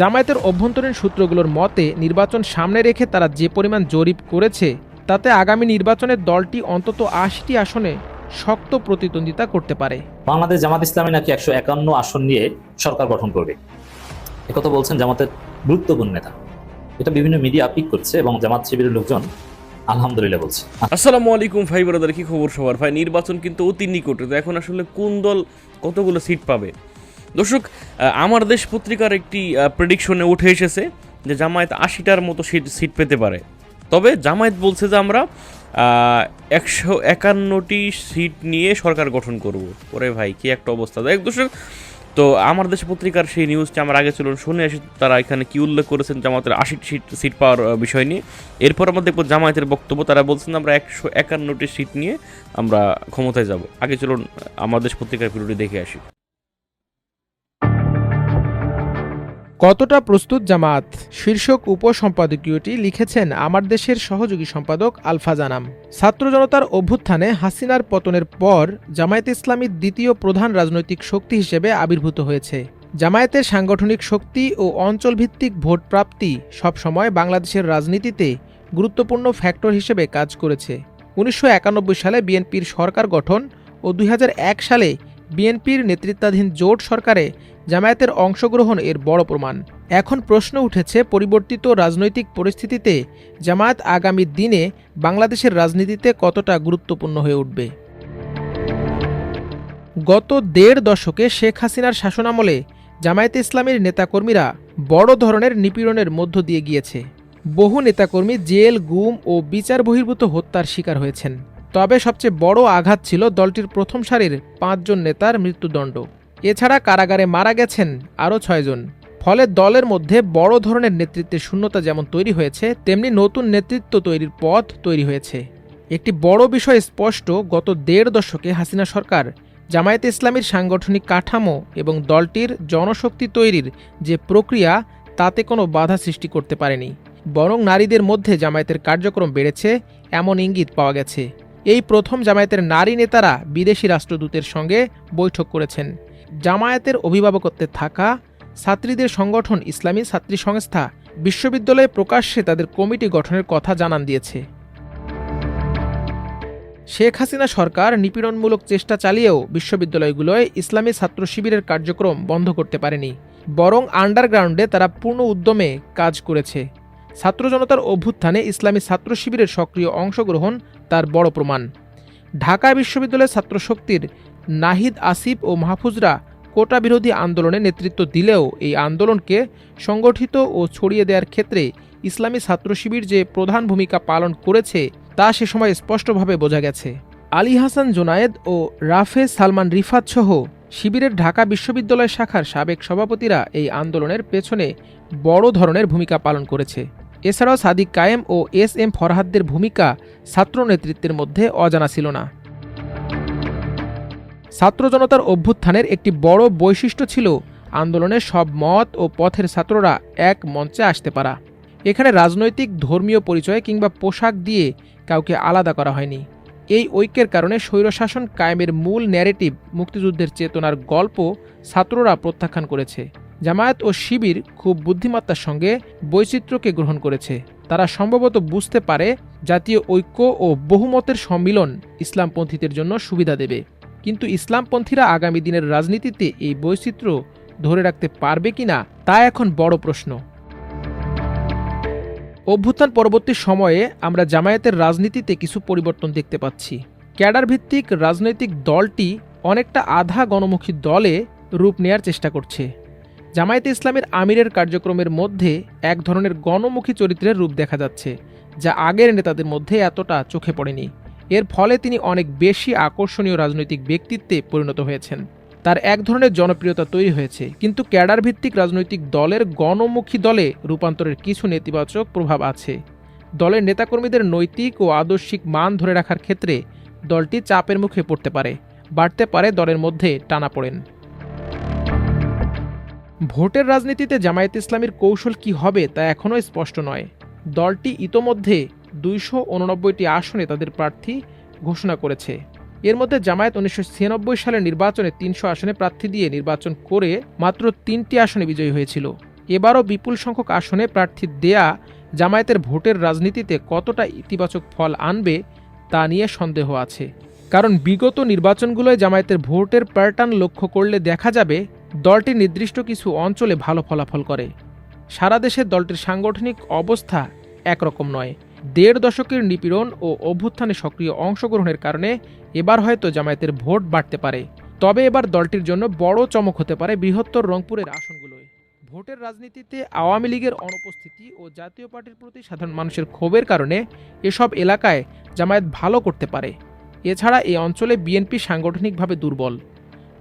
জামায়াতের অভ্যন্তরীণ সূত্রগুলোর মতে নির্বাচন সামনে রেখে তারা যে পরিমাণ জরিপ করেছে তাতে আগামী নির্বাচনে দলটি অন্তত আশিটি আসনে শক্ত প্রতিদ্বন্দ্বিতা করতে পারে। বাংলাদেশ জামাত ইসলামী নাকি একশো একান্ন আসন নিয়ে সরকার গঠন করবে? একথা বলছেন জামাতের গুরুত্বপূর্ণ নেতা। এটা বিভিন্ন মিডিয়া পিক করছে এবং জামাত শিবিরের লোকজন আলহামদুলিল্লাহ বলছে। আসসালামু আলাইকুম ভাই ব্রাদার কি খবর সবার? ভাই নির্বাচন কিন্তু অতি নিকটে। তো এখন আসলে কোন দল কতগুলো সিট পাবে? দর্শক আমার দেশ পত্রিকার একটি প্রেডিকশনে উঠে এসেছে যে জামায়াত আশিটার মতো সিট সিট পেতে পারে। তবে জামায়াত বলছে যে আমরা একশো একান্নটি সিট নিয়ে সরকার গঠন করব। ওরে ভাই, কি একটা অবস্থা। দেখ দর্শক, তো আমার দেশ পত্রিকার সেই নিউজটা আমার আগে চলুন শুনে আসি তারা এখানে কি উল্লেখ করেছেন জামায়াতের আশি সিট সিট পাওয়ার বিষয় নিয়ে। এরপর আমরা দেখব জামায়াতের বক্তব্য। তারা বলছেন আমরা একশো একান্নটি সিট নিয়ে আমরা ক্ষমতায় যাব। আগে চলুন আমার দেশ পত্রিকার ভিডিওটি দেখে আসি। কতটা প্রস্তুত জামাত? শীর্ষক উপসম্পাদকীয়টি লিখেছেন, আমার দেশের সহযোগী সম্পাদক আলফা জানাম। ছাত্র জনতার অভ্যুত্থানে হাসিনার পতনের পর জামায়াত ইসলামী দ্বিতীয় প্রধান রাজনৈতিক শক্তি হিসেবে আবির্ভূত হয়েছে। জামায়াতের সাংগঠনিক শক্তি ও অঞ্চলভিত্তিক ভোট প্রাপ্তি সবসময় বাংলাদেশের রাজনীতিতে গুরুত্বপূর্ণ ফ্যাক্টর হিসেবে কাজ করেছে। উনিশশো একানব্বই সালে বিএনপির সরকার গঠন ও দুই হাজার এক সালে বিএনপির নেতৃত্বাধীন জোট সরকারে জামায়াতের অংশগ্রহণ এর বড় প্রমাণ। এখন প্রশ্ন উঠেছে, পরিবর্তিত রাজনৈতিক পরিস্থিতিতে জামায়াত আগামী দিনে বাংলাদেশের রাজনীতিতে কতটা গুরুত্বপূর্ণ হয়ে উঠবে? গত দেড় দশকে শেখ হাসিনার শাসনামলে জামায়াতে ইসলামের নেতাকর্মীরা বড় ধরনের নিপীড়নের মধ্য দিয়ে গিয়েছে। বহু নেতাকর্মী জেল, গুম ও বিচার বহির্ভূত হত্যার শিকার হয়েছেন। তবে সবচেয়ে বড় আঘাত ছিল দলটির প্রথম সারির পাঁচজন নেতার মৃত্যুদণ্ড। এছাড়া কারাগারে মারা গেছেন আরও ছয়জন। ফলে দলের মধ্যে বড় ধরনের নেতৃত্বের শূন্যতা যেমন তৈরি হয়েছে, তেমনি নতুন নেতৃত্ব তৈরির পথ তৈরি হয়েছে। একটি বড় বিষয় স্পষ্ট, গত দেড় দশকে হাসিনা সরকার, জামায়াতে ইসলামীর সাংগঠনিক কাঠামো এবং দলটির জনশক্তি তৈরির যে প্রক্রিয়া, তাতে কোনো বাধা সৃষ্টি করতে পারেনি। বরং নারীদের মধ্যে জামায়াতের কার্যক্রম বেড়েছে, এমন ইঙ্গিত পাওয়া গেছে। এই প্রথম জামায়াতের নারী নেতারা বিদেশি রাষ্ট্রদূতের সঙ্গে বৈঠক করেছেন। জামায়াতের অভিভাবকত্বে থাকা ছাত্রীদের সংগঠন ইসলামী ছাত্রী সংস্থা বিশ্ববিদ্যালয়ে প্রকাশ্যে তাদের কমিটি গঠনের কথা জানান দিয়েছে। শেখ হাসিনা সরকার নিপীড়নমূলক চেষ্টা চালিয়েও বিশ্ববিদ্যালয়গুলোয় ইসলামী ছাত্র শিবিরের কার্যক্রম বন্ধ করতে পারেনি, বরং আন্ডারগ্রাউন্ডে তারা পূর্ণ উদ্যমে কাজ করেছে। ছাত্র জনতার অভ্যুত্থানে ইসলামী ছাত্র শিবিরের সক্রিয় অংশগ্রহণ তার বড় প্রমাণ। ঢাকা বিশ্ববিদ্যালয়ের ছাত্র শক্তির নাহিদ, আসিফ ও মাহফুজরা কোটা বিরোধী আন্দোলনে নেতৃত্ব দিলেও এই আন্দোলনকে সংগঠিত ও ছড়িয়ে দেওয়ার ক্ষেত্রে ইসলামী ছাত্র শিবির যে প্রধান ভূমিকা পালন করেছে, তা সে সময় স্পষ্টভাবে বোঝা গেছে। আলী হাসান জোনায়েদ ও রাফে সালমান রিফাত সহ শিবিরের ঢাকা বিশ্ববিদ্যালয় শাখার সাবেক সভাপতিরা এই আন্দোলনের পেছনে বড় ধরনের ভূমিকা পালন করেছে। এছাড়াও সাদিক কায়েম ও এস এম ফরহাদদের ভূমিকা ছাত্র নেতৃত্বের মধ্যে অজানা ছিল না। ছাত্র জনতার অভ্যুত্থানের একটি বড় বৈশিষ্ট্য ছিল আন্দোলনের সব মত ও পথের ছাত্ররা এক মঞ্চে আসতে পারা। এখানে রাজনৈতিক, ধর্মীয় পরিচয় কিংবা পোশাক দিয়ে কাউকে আলাদা করা হয়নি। এই ঐক্যের কারণে স্বৈরশাসন কায়েমের মূল ন্যারেটিভ মুক্তিযুদ্ধের চেতনার গল্প ছাত্ররা প্রত্যাখ্যান করেছে। জামায়াত ও শিবির খুব বুদ্ধিমত্তার সঙ্গে বৈচিত্র্যকে গ্রহণ করেছে। তারা সম্ভবত বুঝতে পারে জাতীয় ঐক্য ও বহুমতের সম্মিলন ইসলামপন্থীদের জন্য সুবিধা দেবে। কিন্তু ইসলামপন্থীরা আগামী দিনের রাজনীতিতে এই বৈচিত্র্য ধরে রাখতে পারবে কিনা তা এখন বড় প্রশ্ন। অভ্যুত্থান পরবর্তী সময়ে আমরা জামায়াতের রাজনীতিতে কিছু পরিবর্তন দেখতে পাচ্ছি। ক্যাডার ভিত্তিক রাজনৈতিক দলটি অনেকটা আধা গণমুখী দলে রূপ নেয়ার চেষ্টা করছে। জামায়াতে ইসলামের আমিরের কার্যক্রমের মধ্যে এক ধরনের গণমুখী চরিত্রের রূপ দেখা যাচ্ছে, যা আগের নেতাদের মধ্যে এতটা চোখে পড়েনি। এর ফলে তিনি অনেক বেশি আকর্ষণীয় রাজনৈতিক ব্যক্তিত্বে পরিণত হয়েছেন। তার এক ধরনের জনপ্রিয়তা তৈরি হয়েছে, কিন্তু ক্যাডার ভিত্তিক রাজনৈতিক দলের গণমুখী দলে রূপান্তরের কিছু নেতিবাচক প্রভাব আছে। দলের নেতাকর্মীদের নৈতিক ও আদর্শিক মান ধরে রাখার ক্ষেত্রে দলটি চাপের মুখে পড়তে পারে, বাড়তে পারে দলের মধ্যে টানা পড়েন। ভোটের রাজনীতিতে জামায়াত ইসলামীর কৌশল কি হবে তা এখনও স্পষ্ট নয়। দলটি ইতোমধ্যে দুইশো উননব্বইটি আসনে তাদের প্রার্থী ঘোষণা করেছে। এর মধ্যে জামায়াত উনিশশো ছিয়ানব্বই সালের নির্বাচনে তিনশো আসনে প্রার্থী দিয়ে নির্বাচন করে মাত্র তিনটি আসনে বিজয়ী হয়েছিল। এবারও বিপুল সংখ্যক আসনে প্রার্থী দেয়া জামায়াতের ভোটের রাজনীতিতে কতটা ইতিবাচক ফল আনবে তা নিয়ে সন্দেহ আছে। কারণ বিগত নির্বাচনগুলোয় জামায়াতের ভোটের প্যাটার্ন লক্ষ্য করলে দেখা যাবে দলটি নির্দিষ্ট কিছু অঞ্চলে ভালো ফলাফল করে। সারা দেশে দলটির সাংগঠনিক অবস্থা একরকম নয়। দেড় দশকের নিপীড়ন ও অভ্যুত্থানে সক্রিয় অংশগ্রহণের কারণে এবার হয়তো জামায়াতের ভোট বাড়তে পারে। তবে এবার দলটির জন্য বড় চমক হতে পারে বৃহত্তর রংপুরের আসনগুলোয়। ভোটের রাজনীতিতে আওয়ামী লীগের অনুপস্থিতি ও জাতীয় পার্টির প্রতি সাধারণ মানুষের ক্ষোভের কারণে এসব এলাকায় জামায়াত ভালো করতে পারে। এছাড়া এই অঞ্চলে বিএনপি সাংগঠনিকভাবে দুর্বল।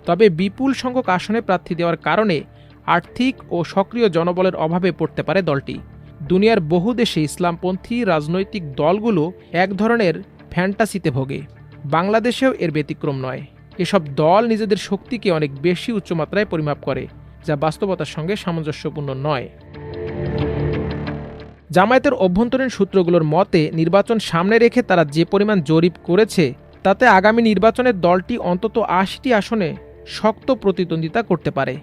তবে বিপুল সংখ্যক আসনে প্রার্থী দেওয়ার কারণে আর্থিক ও সক্রিয় জনবলের অভাবে পড়তে পারে দলটি। দুনিয়ার বহু দেশে ইসলামপন্থী রাজনৈতিক দলগুলো এক ধরনের ফ্যান্টাসিতে ভোগে। বাংলাদেশেও এর ব্যতিক্রম নয়। এসব দল নিজেদের শক্তিকে অনেক বেশি উচ্চমাত্রায় পরিমাপ করে, যা বাস্তবতার সঙ্গে সামঞ্জস্যপূর্ণ নয়। জামায়াতের অভ্যন্তরীণ সূত্রগুলোর মতে, নির্বাচন সামনে রেখে তারা যে পরিমাণ জরিপ করেছে, তাতে আগামী নির্বাচনে দলটি অন্তত আশিটি আসনে শক্ত প্রতিদ্বন্দ্বিতা করতে পারে।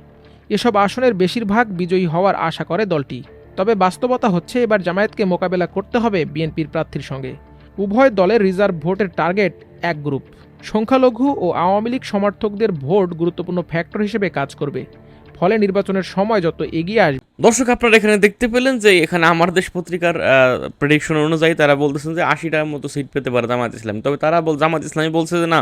এসব আসনের বেশিরভাগ বিজয়ী হওয়ার আশা করে দলটি। তবে বাস্তবতা হচ্ছে এবার জামায়াতকে মোকাবেলা করতে হবে বিএনপির প্রার্থীর সঙ্গে। উভয় দলের রিজার্ভ ভোটের টার্গেট এক গ্রুপ। সংখ্যালঘু ও আওয়ামী লীগ সমর্থকদের ভোট গুরুত্বপূর্ণ ফ্যাক্টর হিসেবে কাজ করবে। ফলে নির্বাচনের সময় যত এগিয়ে আসবে দর্শক, আপনারা এখানে দেখতে পেলেন যে এখানে আমার দেশ পত্রিকার প্রেডিকশন অনুযায়ী তারা বলতেছেন যে আশিটার মতো সিট পেতে পারে জামাত ইসলাম। তবে তারা বল জামাত ইসলামী বলছে যে না,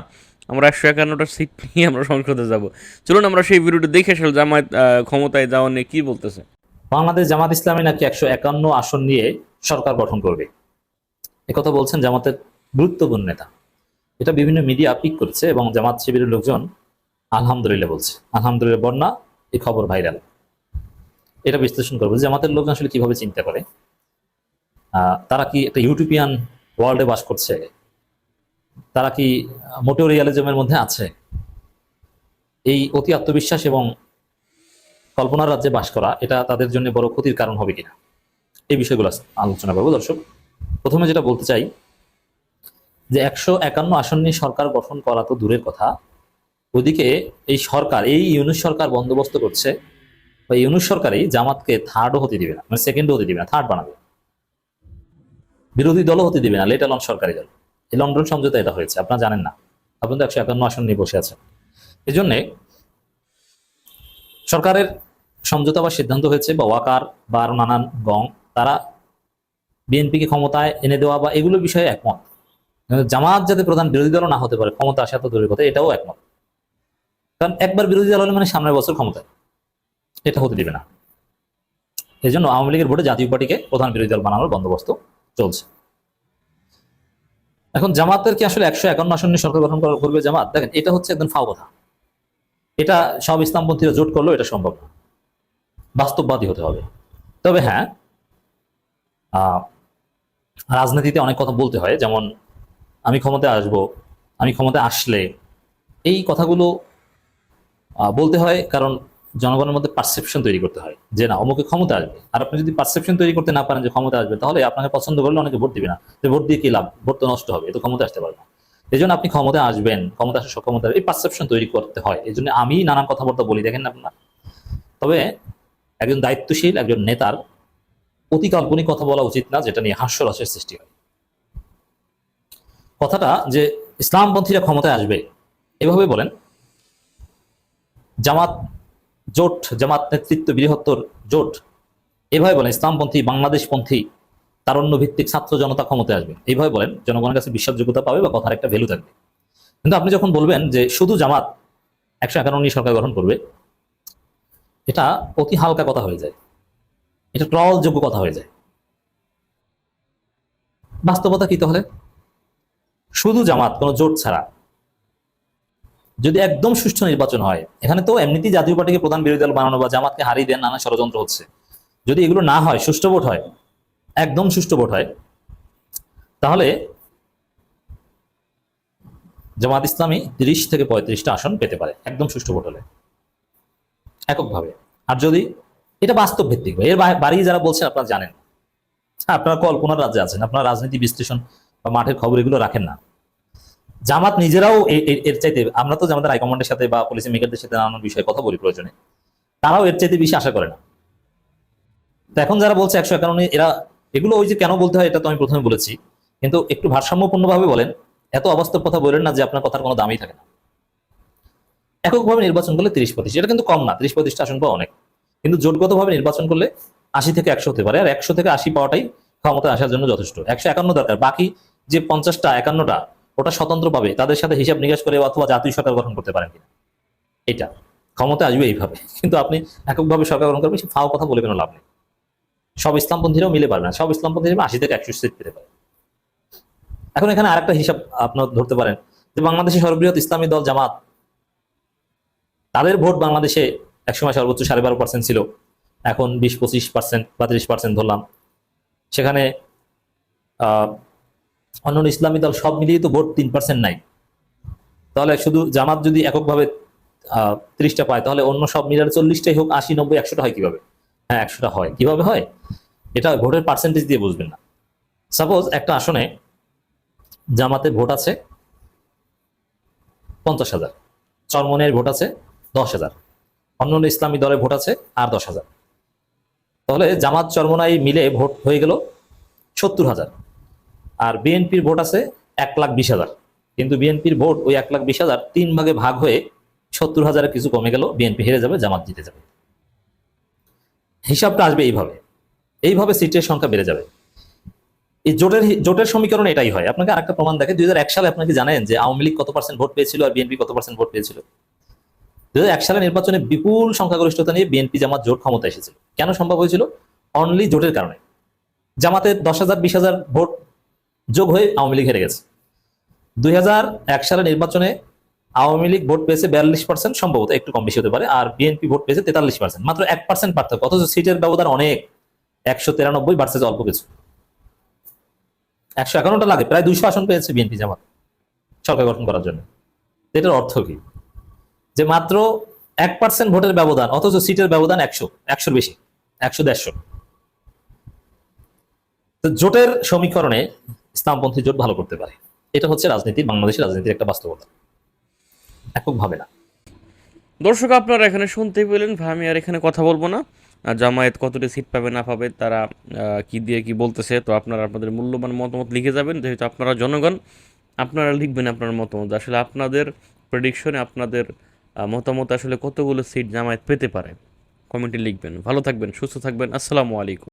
আমরা একশো একান্নটা সিট নিয়ে আমরা সংসদে যাব। চলুন আমরা সেই ভিডিওটা দেখে আসলে জামায়াত ক্ষমতায় যাওয়া নিয়ে কি বলতেছে। বাংলাদেশ জামাত ইসলামী নাকি একশো একান্ন আসন নিয়ে সরকার গঠন করবে? একথা বলছেন জামাতের গুরুত্বপূর্ণ নেতা। এটা বিভিন্ন মিডিয়া পিক করছে এবং জামাত শিবিরের লোকজন আলহামদুলিল্লাহ বলছে। আলহামদুলিল্লাহ বন্যা এই খবর ভাইরাল। এটা বিশ্লেষণ করব জামাতের লোকজন আসলে কীভাবে চিন্তা করে। তারা কি একটা ইউটোপিয়ান ওয়ার্ল্ডে বাস করছে? তারা কি মোটেও রিয়ালিজমের মধ্যে আছে? এই অতি আত্মবিশ্বাস এবং কল্পনার রাজ্যে বাস করা, এটা তাদের জন্য বড় ক্ষতির কারণ হবে কিনা? এই বিষয়গুলো আলোচনা করব। দর্শক, প্রথমে যেটা বলতে চাই, যে একশো একান্ন আসন নিয়ে সরকার গঠন করা তো দূরের কথা। ওদিকে এই সরকার, এই ইউনুস সরকার বন্দোবস্ত করছে, বা ইউনুস সরকারই জামাতকে থার্ডও হতে দিবে না মানে সেকেন্ডও হতে দিবে না থার্ড বানাবে। বিরোধী দলও হতে দিবে না লেট অলন সরকারি দল। এই লন্ডন সমঝোতা এটা হয়েছে, আপনারা জানেন না। আপনি তো একশো একান্ন আসন নিয়ে বসে আছেন। এই জন্যে সরকারের সমঝোতা বা সিদ্ধান্ত হয়েছে বা ওয়াকার বা আরও নানান গং, তারা বিএনপিকে ক্ষমতায় এনে দেওয়া বা এগুলো বিষয়ে একমত। জামাত যাতে প্রধান বিরোধী দল না হতে পারে, ক্ষমতা আসা তো দূরের কথা, এটাও একমত। কারণ একবার বিরোধী দল হলে মানে সামনের বছর ক্ষমতায়, এটা হতে দিবে না। এই জন্য আওয়ামী লীগের ভোটে জাতীয় পার্টিকে প্রধান বিরোধী দল বানানোর বন্দোবস্ত চলছে। এখন জামাতের কি আসলে একশো একান্ন আসন নিয়ে সরকার গঠন করবে জামাত? দেখেন, এটা হচ্ছে একদম ফাও কথা। এটা সব ইসলামপন্থীরা জোট করলেও এটা সম্ভব না। বাস্তববাদী হতে হবে। তবে হ্যাঁ রাজনীতিতে অনেক কথা বলতে হয়, যেমন আমি ক্ষমতায় আসব, আমি ক্ষমতায় আসলে এই কথাগুলো বলতে হয় কারণ জনগণের মধ্যে পারসেপশন তৈরি করতে হয় যে না, অমুকে ক্ষমতা আসবে। আর আপনি যদি পারসেপশন তৈরি করতে না পারেন যে ক্ষমতা আসবে, তাহলে আপনাকে পছন্দ করলে অনেকে ভোট দিবে না। যে ভোট দিয়ে কি লাভ? ভোট তো নষ্ট হবে, এ তো ক্ষমতা আসতে পারবে এই জন্য আপনি ক্ষমতা আসবেন ক্ষমতা আসার সক্ষমতা এই পারসেপশন তৈরি করতে হয়। এই জন্য আমি নানান কথাবার্তা বলি, দেখেন না আপনার? তবে একজন দায়িত্বশীল, একজন নেতার অতি কাল্পনিক কথা বলা উচিত না, যেটা নিয়ে হাস্যরসের সৃষ্টি হয়। কথাটা যে ইসলামপন্থীরা ক্ষমতায় আসবে, এভাবে বলেন, জামাত জোট, জামাত নেতৃত্ব, বৃহত্তর জোট, এভাবে বলেন, ইসলামপন্থী, বাংলাদেশপন্থী তারণ্য ভিত্তিক ছাত্র জনতা ক্ষমতায় আসবে। এইভাবে বলেন, জনগণের কাছে বিশ্বাসযোগ্যতা পাবে বা কথার একটা ভ্যালু থাকবে। কিন্তু আপনি যখন বলবেন যে শুধু জামাত একশো একান্ন সরকার গঠন করবে এটা অতি হালকা কথা হয়ে যায়। এটা ট্রলযোগ্য কথা হয়ে যায়। বাস্তবতা কি তাহলে? শুধু জামাত, কোনো জোট ছাড়া। যদি একদম সুষ্ঠু নির্বাচন হয়, এখানে তো এমনিতেই জাতীয় পার্টিকে প্রধান বিরোধী দল বানানো বা জামাতকে হারিয়ে দেন নানা ষড়যন্ত্র হচ্ছে। যদি এগুলো না হয়, সুষ্ঠু ভোট হয়, একদম সুষ্ঠু ভোট হয়, তাহলে জামাত ইসলামী তিরিশ থেকে পঁয়ত্রিশটা আসন পেতে পারে, একদম সুষ্ঠু ভোট হলে। এককভাবে। আর যদি এটা বাস্তব ভিত্তিক এর বাড়ি যারা বলছেন আপনারা জানেন। হ্যাঁ, আপনারা কল্পনার রাজ্যে আছেন। আপনারা রাজনীতি বিশ্লেষণ বা মাঠের খবর এগুলো রাখেন না। জামাত নিজেরাও এর চাইতে আমরা তো জামাতের হাইকমান্ডের সাথে বা পুলিশ মেকারদের সাথে নানান বিষয়ে কথা বলি প্রয়োজনে। তারাও এর চাইতে বেশি আশা করে না। তো এখন যারা বলছে একশো একান্ন এরা এগুলো ওই যে কেন বলতে হয় এটা তো আমি প্রথমে বলেছি। কিন্তু একটু ভারসাম্যপূর্ণভাবে বলেন এত অবাস্তব কথা বলেন না যে আপনার কথার কোনো দামই থাকে না। এককভাবে নির্বাচন করলে তিরিশ পঁচিশ। এটা কিন্তু কম না, তিরিশ পঁচিশটা আসন পাওয়া অনেক। কিন্তু জোটগতভাবে নির্বাচন করলে আশি থেকে একশো হতে পারে, আর একশো থেকে আশি পাওয়াটাই ক্ষমতায় আসার জন্য যথেষ্ট। একশো একান্ন দরকার। বাকি যে পঞ্চাশটা, একান্নটা, ওটা স্বতন্ত্র পাবে। তাদের সাথে হিসাব নিকাশ করে অথবা জাতীয় সরকার গঠন করতে পারেন কিনা। এটা। ক্ষমতা আসবে এইভাবে। কিন্তু আপনি এককভাবে সরকার গঠন করবেন, সে ফাও কথা বলে কোনো লাভ নেই। সব ইসলামপন্থীরাও মিলে পারবে না। সব ইসলামপন্থীরা আশি থেকে একশো সিট পেতে পারে। এখন এখানে আরেকটা হিসাব আপনার ধরতে পারেন। যে বাংলাদেশের সর্ববৃহৎ ইসলামী দল জামাত তাদের ভোট বাংলাদেশে একসময় সর্বোচ্চ সাড়ে বারো পার্সেন্ট ছিল। এখন বিশ, পঁচিশ পার্সেন্ট বা তিরিশ পার্সেন্ট ধরলাম। সেখানে অন্যান্য ইসলামী দল সব মিলিয়ে তো ভোট তিন পার্সেন্ট নাই। তাহলে শুধু জামাত যদি এককভাবে ত্রিশটা পায়, তাহলে অন্য সব মিলার চল্লিশটাই হোক, আশি, নব্বই, একশোটা হয় কীভাবে? হ্যাঁ একশোটা হয়। কীভাবে হয়? এটা ভোটের পার্সেন্টেজ দিয়ে বুঝবেন না। সাপোজ একটা আসনে জামাতে ভোট আছে পঞ্চাশ হাজার। চরমনের ভোট আছে দশ হাজার। অন্যান্য ইসলামী দলের ভোট আছে, আর দশ হাজার। তাহলে জামাত চরমনাই মিলে ভোট হয়ে গেল সত্তর হাজার। আর বিএনপির ভোট আছে এক লাখ বিশ হাজার। কিন্তু বিএনপির ভোট ওই এক লাখ বিশ হাজার তিন ভাগে ভাগ হয়ে সত্তর হাজারে কিছু কমে গেল, বিএনপি হেরে যাবে, জামাত জিতে যাবে। হিসাবটা আসবে এইভাবে। এইভাবে সিটের সংখ্যা বেড়ে যাবে। এই জোটের জোটের সমীকরণ এটাই হয়। আপনাকে আরেকটা প্রমাণ দেখে, দুই হাজার এক সালে আপনাকে জানেন যে আওয়ামী লীগ কত পার্সেন্ট ভোট পেয়েছিল আর বিএনপি কত পার্সেন্ট ভোট পেয়েছিল? দুই সালে নির্বাচনে বিপুল সংখ্যাগরিষ্ঠতা নিয়ে বিএনপি জামাত জোট ক্ষমতা এসেছিল। কেন সম্ভব হয়েছিল? অনলি জোটের কারণে। জামাতের দশ হাজার, বিশ হাজার ভোট যোগ হয়ে আওয়ামী লীগ হেরে গেছে। দুই এক সালে নির্বাচনে আওয়ামী লীগ ভোট পেয়েছে বিয়াল্লিশ পার্সেন্ট সম্ভবত একটু কম বেশি হতে পারে, আর বিএনপি ভোট পেয়েছে তেতাল্লিশ পার্সেন্ট মাত্র এক পার্সেন্ট পার্থক্য, অথচ সিটের ব্যবধান অনেক, একশো তিরানব্বই ভার্সেস অল্প কিছু। একশো একান্নটা লাগে, প্রায় দুইশো আসন পেয়েছে বিএনপি জামাত সরকার গঠন করার জন্য। এটার অর্থ কি? যে মাত্র এক পার্সেন্ট ভোটের ব্যবধান, অথচ সিটের ব্যবধান একশো, একশোর বেশি, একশো দেড়শো। তো জোটের সমীকরণে ইসলামপন্থী জোট ভালো করতে পারে। এটা হচ্ছে রাজনীতি, বাংলাদেশের রাজনীতির একটা বাস্তবতা। এককভাবে না। দর্শক, আপনারা এখানে শুনতে পেলেন ভাই আমি আর এখানে কথা বলব না। জামায়াত কতটি সিট পাবে না পাবে, তারা কি দিয়ে কি বলতেছে, তো আপনারা আপনাদের মূল্যবান মতামত লিখে যাবেন। যেহেতু আপনারা জনগণ, আপনারা লিখবেন আপনার মতামত। আসলে আপনাদের প্রেডিকশনে আপনাদের মতামত আসলে কতগুলো সিট জামায়াত পেতে পারে? কমেন্টে লিখবেন। ভালো থাকবেন, সুস্থ থাকবেন। আসসালামু আলাইকুম।